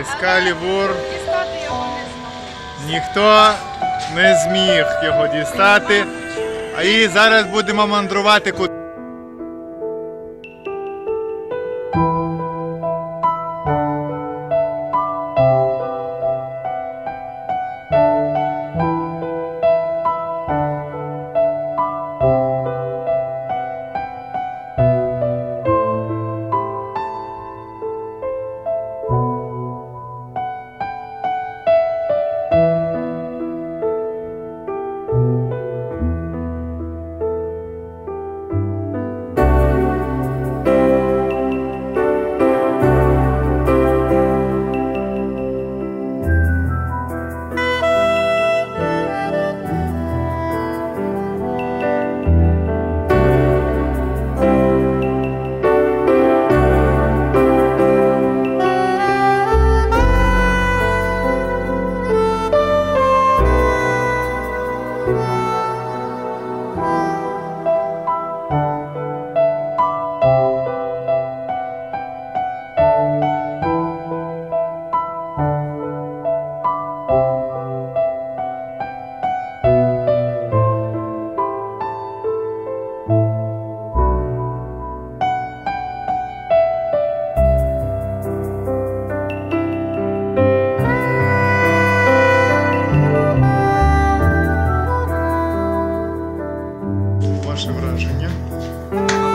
Екскалібур. Дістати його не змогли. Ніхто не зміг його дістати. А і зараз будемо мандрувати куди. Minha.